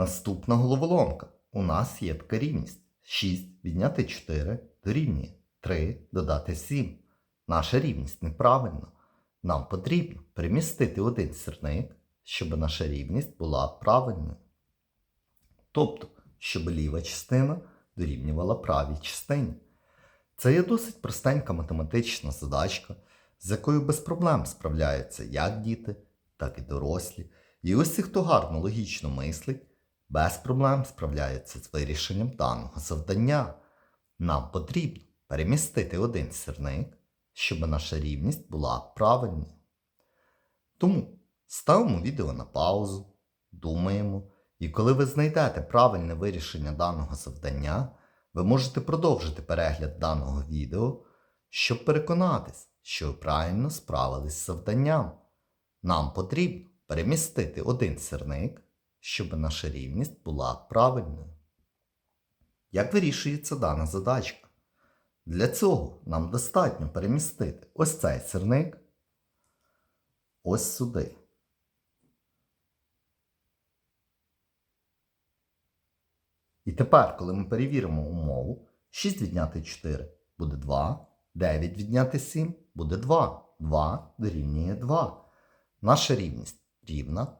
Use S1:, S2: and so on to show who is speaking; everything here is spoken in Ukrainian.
S1: Наступна головоломка. У нас є така рівність. 6 відняти 4 дорівнює 3 додати 7. Наша рівність неправильна. Нам потрібно перемістити один сірник, щоб наша рівність була правильною. Тобто, щоб ліва частина дорівнювала правій частині. Це є досить простенька математична задачка, з якою без проблем справляються як діти, так і дорослі. І усі, хто гарно логічно мислить, без проблем справляється з вирішенням даного завдання. Нам потрібно перемістити один сірник, щоб наша рівність була правильною. Тому ставимо відео на паузу, думаємо, і коли ви знайдете правильне вирішення даного завдання, ви можете продовжити перегляд даного відео, щоб переконатись, що ви правильно справились з завданням. Нам потрібно перемістити один сірник, щоб наша рівність була правильною. Як вирішується дана задачка? Для цього нам достатньо перемістити ось цей сірник ось сюди. І тепер, коли ми перевіримо умову, 6 відняти 4 буде 2, 9 відняти 7 буде 2. 2 дорівнює 2. Наша рівність рівна.